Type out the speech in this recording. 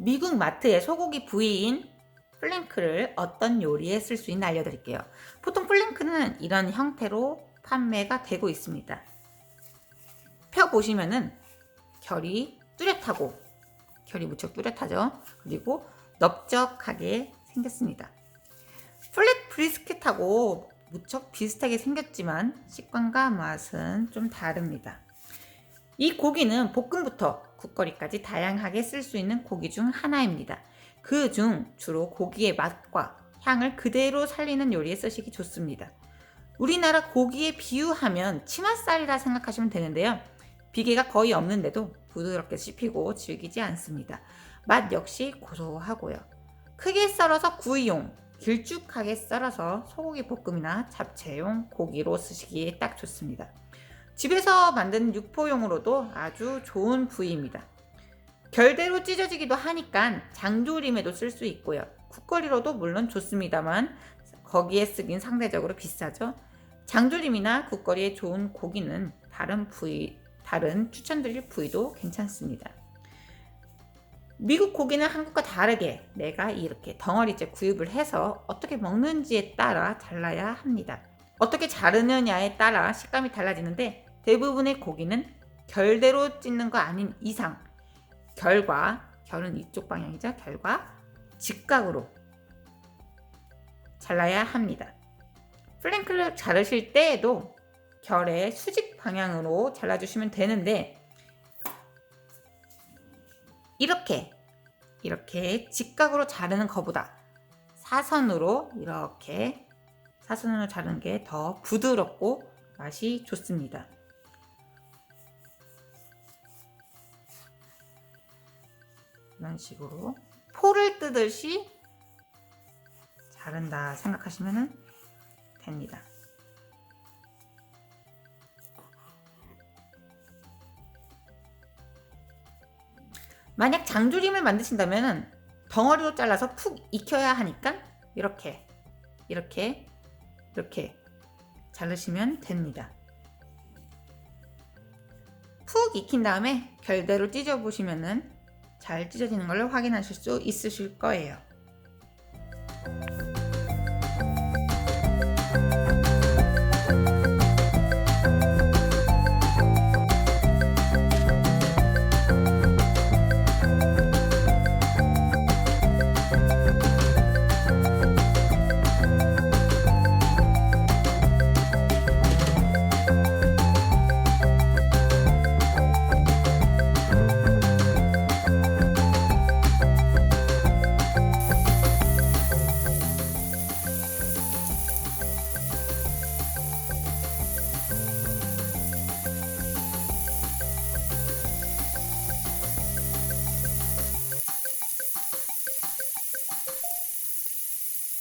미국 마트의 소고기 부위인 플랭크를 어떤 요리에 쓸 수 있나 알려드릴게요. 보통 플랭크는 이런 형태로 판매가 되고 있습니다. 펴 보시면은 결이 뚜렷하고 결이 무척 뚜렷하죠. 그리고 넓적하게 생겼습니다. 플랫 브리스켓하고 무척 비슷하게 생겼지만 식감과 맛은 좀 다릅니다. 이 고기는 볶음부터 국거리까지 다양하게 쓸 수 있는 고기 중 하나입니다. 그 중 주로 고기의 맛과 향을 그대로 살리는 요리에 쓰시기 좋습니다. 우리나라 고기에 비유하면 치맛살이라 생각하시면 되는데요. 비계가 거의 없는데도 부드럽게 씹히고 질기지 않습니다. 맛 역시 고소하고요. 크게 썰어서 구이용, 길쭉하게 썰어서 소고기 볶음이나 잡채용 고기로 쓰시기에 딱 좋습니다. 집에서 만든 육포용으로도 아주 좋은 부위입니다. 결대로 찢어지기도 하니까 장조림에도 쓸 수 있고요. 국거리로도 물론 좋습니다만 거기에 쓰긴 상대적으로 비싸죠. 장조림이나 국거리에 좋은 고기는 다른 부위, 다른 추천드릴 부위도 괜찮습니다. 미국 고기는 한국과 다르게 내가 이렇게 덩어리째 구입을 해서 어떻게 먹는지에 따라 잘라야 합니다. 어떻게 자르느냐에 따라 식감이 달라지는데 대부분의 고기는 결대로 찢는 거 아닌 이상 결과 결은 이쪽 방향이죠. 결과 직각으로 잘라야 합니다. 플랭크를 자르실 때에도 결의 수직 방향으로 잘라주시면 되는데 이렇게 이렇게 직각으로 자르는 것보다 사선으로 이렇게 사선으로 자르는 게 더 부드럽고 맛이 좋습니다. 이런 식으로 포를 뜨듯이 자른다 생각하시면 됩니다. 만약 장조림을 만드신다면 덩어리로 잘라서 푹 익혀야 하니까 이렇게 이렇게 이렇게 자르시면 됩니다. 푹 익힌 다음에 결대로 찢어 보시면은 잘 찢어지는 걸 확인하실 수 있으실 거예요.